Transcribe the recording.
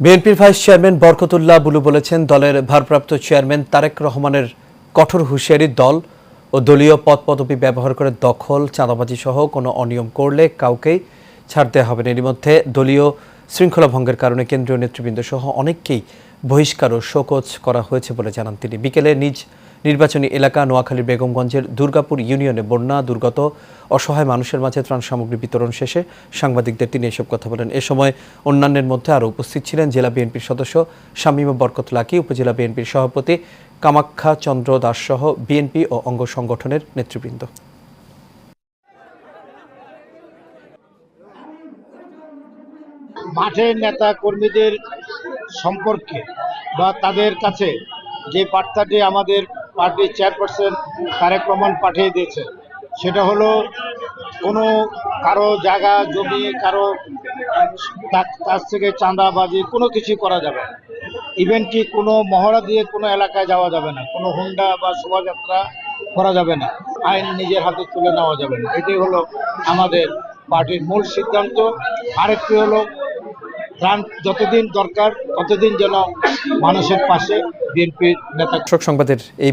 বিএনপির vice chairman Barkatullah blue বলেছেন, দলের ভারপ্রাপ্ত চেয়ারম্যান তারেক রহমানের কঠোর হুঁশিয়ারি দল ও দলীয় পদ পদবি ব্যবহার করে দখল, চাঁদাবাজি সহ কোনো অনিয়ম করলে কাউকেই ছাড়তে হবে না। এর মধ্যে দলীয় শৃঙ্খলা ভঙ্গের কারণে কেন্দ্রীয় নেতৃবৃন্দ সহ অনেককেই বহিষ্কার ও শোকজ করা হয়েছে বলে জানান তিনি। বিকেলে নিজ নির্বাচনী এলাকা নোয়াখালীর বেগমগঞ্জের দুর্গাপুর ইউনিয়নে বন্যা, দুর্গত, অসহায় মানুষের মাঝে ত্রাণ সামগ্রী বিতরণ শেষে সাংবাদিকদের তিনি এসব কথা বলেন। এ সময় অন্যান্যের মধ্যে আরও উপস্থিত ছিলেন জেলা বিএনপির সদস্য শামীম বরকত লাকি, উপজেলা বিএনপির সভাপতি কামাখ্যা চন্দ্র দাস সহ বিএনপি ও অঙ্গ সংগঠনের নেতৃবৃন্দ। মাঠের নেতা কর্মীদের সম্পর্কে বা তাদের কাছে যে বার্তাটি আমাদের পার্টির চেয়ারপারসন তারেক রহমান পাঠিয়ে দিয়েছে। সেটা হলো কোনো কারও জায়গা, জমি, কারও কাছ থেকে চাঁদাবাজি, কোনো কিছু করা যাবে ইভেন কি কোনো মহড়া দিয়ে কোনো এলাকায় যাওয়া যাবে না, কোনো হুন্ডা বা শোভাযাত্রা করা যাবে না, আইন নিজের হাতে তুলে নেওয়া যাবে না। এটাই হলো আমাদের পার্টির মূল সিদ্ধান্ত। আরেকটি হলো ত্রাণ যতদিন দরকার, ততদিন যেন মানুষের পাশে বিএনপির নেতা সংবাদের এই